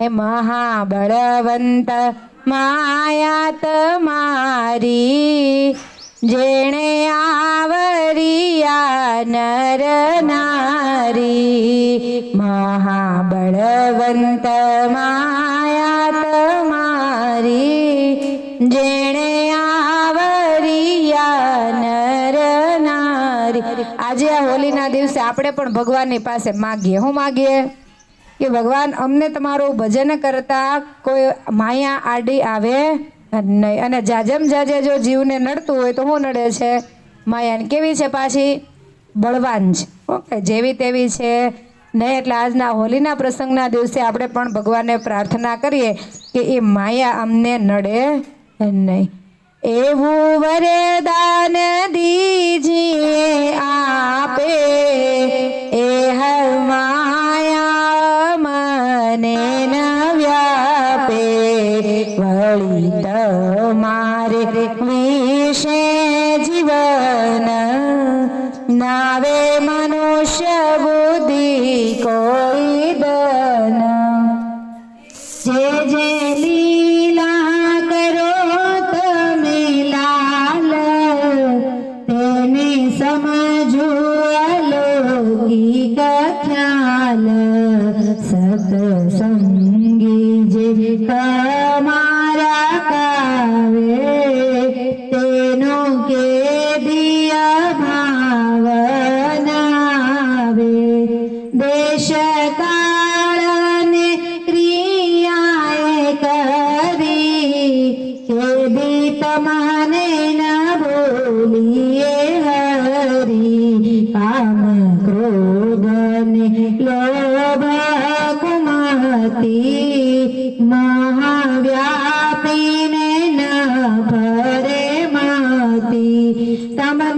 એ મહાબળવંત માયાત મારી, જેણે આવરિયા નર નારી. મહાબળવંત માયાત મારી, જેણે આવરિયા નર આજે આ હોલીના દિવસે આપણે પણ ભગવાનની પાસે માગીએ. હું માગીએ? કે ભગવાન, અમને તમારું ભજન કરતા કોઈ માયા આડી આવે નહીં. અને જાજમ જાજે જો જીવને નડતું હોય તો શું નડે છે? માયાને કેવી છે પાછી? બળવાન છે. ઓકે, જેવી તેવી છે. નહીં, એટલે આજના હોલીના પ્રસંગના દિવસે આપણે પણ ભગવાનને પ્રાર્થના કરીએ કે એ માયા અમને નડે નહીં. એવું વરદાન દીજીએ આપે વળી તમારે વિશે જીવન નાવે મનુષ્ય બુદ્ધિ કોઈ દન. તમારા કાવે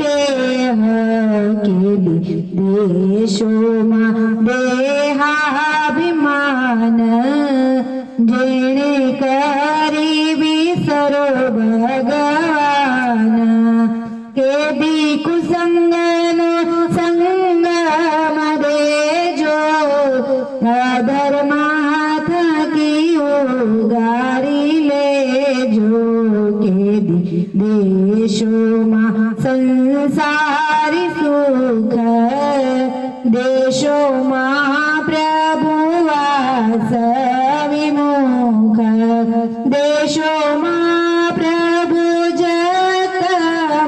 দেহকেলি দেশোমা দেহাভিমান যেণে করিবি সরোভগবান কেদি কুসঙ্গন সঙ্গমদে জো ধর্মাথ কি গারি লে জো কেদি দেশো વિમુખ દેશોમાં પ્રભુ જત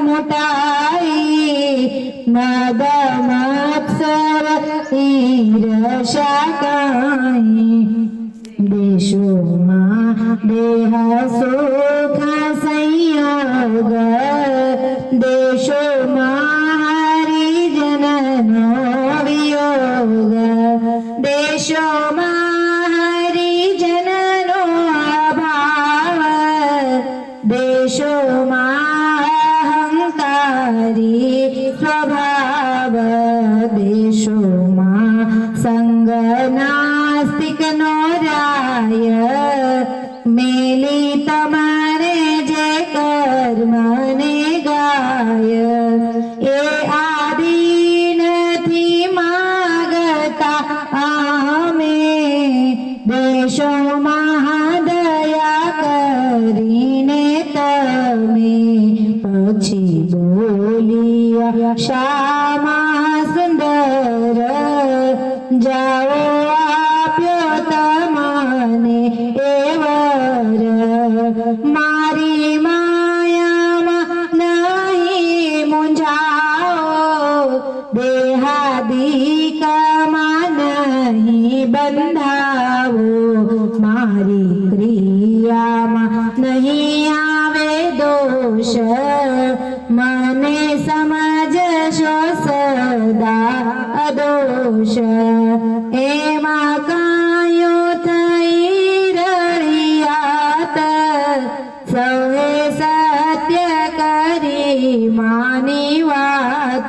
મોટાઈ મદ મત્સર ઈર્ષા કાંઈ દેશોમાં દેહ નાસ્તિકનો રાય મેલી તમારે જે કર્મને ગાય એ આદિ નથી માગતા અમે દેશોમાં દયા કરીને તમે પછી બોલિયા શ્યામા મારી માયામાં નહીં મૂંઝાઓ. દેહાદિકમાં નહીં બંધાવો. મારી ક્રિયામાં નહીં આવે દોષ. મને સમજશો સદા અદોષ. એમાં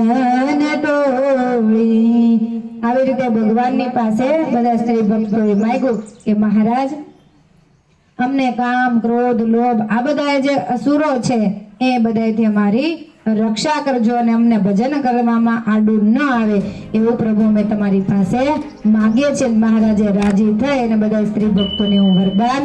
જન ટોળી. આવી રીતે ભગવાનની પાસે બધા સ્ત્રી ભક્તોએ માગ્યું કે મહારાજ, અમને કામ, ક્રોધ, લોભ આ બધા જે અસુરો છે, એ બધાથી અમારી રક્ષા કરજો અને અમને ભજન કરવામાં આડું ન આવે એવું પ્રભુ અમે તમારી પાસે માગીએ છીએ. મહારાજે રાજી થઈ અને બધા સ્ત્રી ભક્તોને હું વરદાન